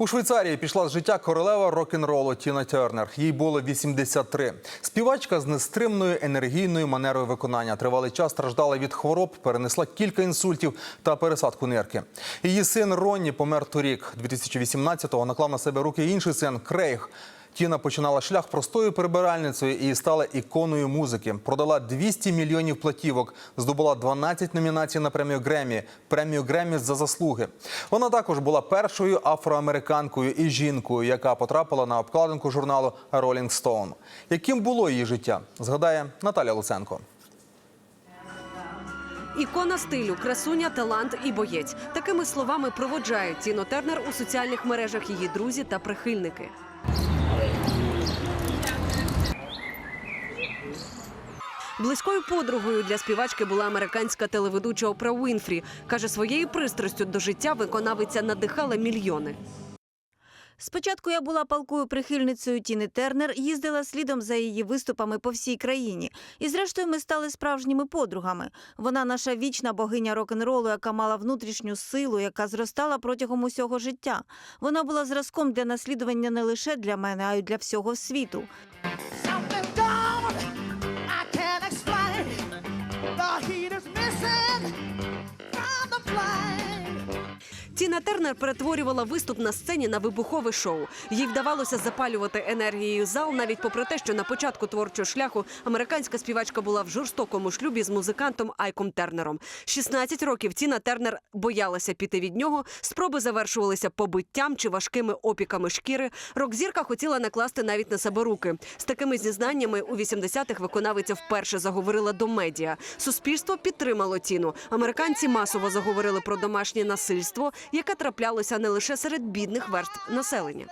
У Швейцарії пішла з життя королева рок-н-ролу Тіна Тернер. Їй було 83. Співачка з нестримною енергійною манерою виконання. Тривалий час страждала від хвороб, перенесла кілька інсультів та пересадку нирки. Її син Ронні помер торік. 2018-го наклав на себе руки інший син Крейг. Тіна починала шлях простою прибиральницею і стала іконою музики. Продала 200 мільйонів платівок, здобула 12 номінацій на премію Гремі, премію Гремі за заслуги. Вона також була першою афроамериканкою і жінкою, яка потрапила на обкладинку журналу Rolling Stone. Яким було її життя? Згадає Наталя Луценко. Ікона стилю, красуня, талант і боєць. Такими словами проводжають Тіно Тернер у соціальних мережах її друзі та прихильники. Близькою подругою для співачки була американська телеведуча Опра Уінфрі. Каже, своєю пристрастю до життя виконавиця надихала мільйони. Спочатку я була палкою прихильницею Тіни Тернер, їздила слідом за її виступами по всій країні. І зрештою ми стали справжніми подругами. Вона наша вічна богиня рок-н-ролу, яка мала внутрішню силу, яка зростала протягом усього життя. Вона була зразком для наслідування не лише для мене, а й для всього світу. Тіна Тернер перетворювала виступ на сцені на вибухове шоу. Їй вдавалося запалювати енергією зал, навіть попри те, що на початку творчого шляху американська співачка була в жорстокому шлюбі з музикантом Айком Тернером. 16 років Тіна Тернер боялася піти від нього. Спроби завершувалися побиттям чи важкими опіками шкіри. Рок-зірка хотіла накласти навіть на себе руки. З такими зізнаннями у 80-х виконавиця вперше заговорила до медіа. Суспільство підтримало Тіну. Американці масово заговорили про домашнє насильство, яке траплялося не лише серед бідних верств населення.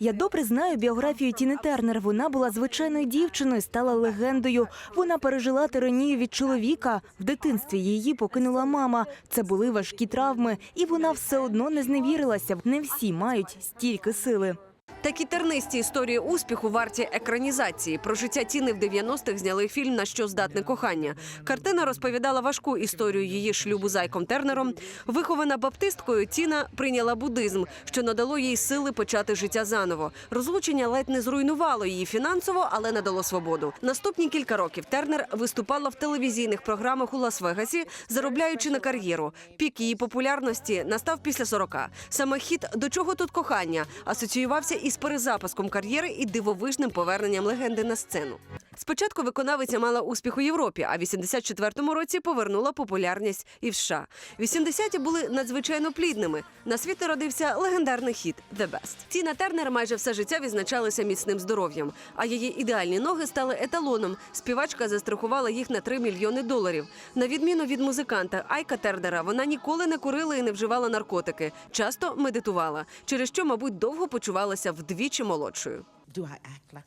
Я добре знаю біографію Тіни Тернер. Вона була звичайною дівчиною, стала легендою. Вона пережила тиранію від чоловіка. В дитинстві її покинула мама. Це були важкі травми, і вона все одно не зневірилася. Не всі мають стільки сили. Такі тернисті історії успіху варті екранізації. Про життя Тіни в 90-х зняли фільм На що здатне кохання. Картина розповідала важку історію її шлюбу з Айком Тернером. Вихована баптисткою, Тіна прийняла буддизм, що надало їй сили почати життя заново. Розлучення ледь не зруйнувало її фінансово, але надало свободу. Наступні кілька років Тернер виступала в телевізійних програмах у Лас-Вегасі, заробляючи на кар'єру. Пік її популярності настав після 40. Саме хіт до чого тут кохання асоціювався із перезапуском кар'єри і дивовижним поверненням легенди на сцену. Спочатку виконавиця мала успіх у Європі, а в 84-му році повернула популярність і в США. 80-ті були надзвичайно плідними. На світ народився легендарний хіт «The Best». Тіна Тернер майже все життя відзначалася міцним здоров'ям, а її ідеальні ноги стали еталоном. Співачка застрахувала їх на 3 мільйони доларів. На відміну від музиканта Айка Тернера, вона ніколи не курила і не вживала наркотики, часто медитувала, через що, мабуть, довго почувалася вдвічі молодшою.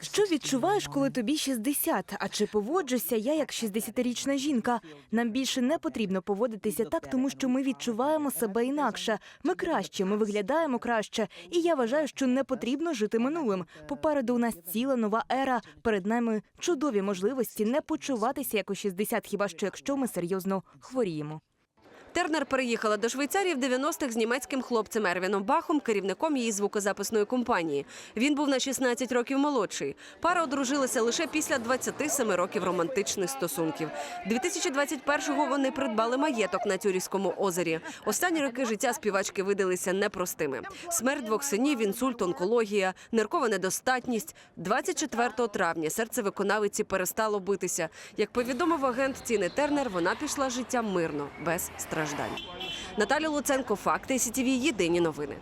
Що відчуваєш, коли тобі 60? А чи поводжуся я як 60-річна жінка? Нам більше не потрібно поводитися так, тому що ми відчуваємо себе інакше. Ми краще, ми виглядаємо краще. І я вважаю, що не потрібно жити минулим. Попереду у нас ціла нова ера. Перед нами чудові можливості не почуватися як у 60, хіба що якщо ми серйозно хворіємо. Тернер переїхала до Швейцарії в 90-х з німецьким хлопцем Ервіном Бахом, керівником її звукозаписної компанії. Він був на 16 років молодший. Пара одружилася лише після 27 років романтичних стосунків. 2021-го вони придбали маєток на Тюрівському озері. Останні роки життя співачки видалися непростими. Смерть двох синів, інсульт, онкологія, ниркова недостатність. 24 травня серце виконавиці перестало битися. Як повідомив агент Тіни Тернер, вона пішла життям мирно, без страждань. Наталя Луценко, факти СІТВ, єдині новини.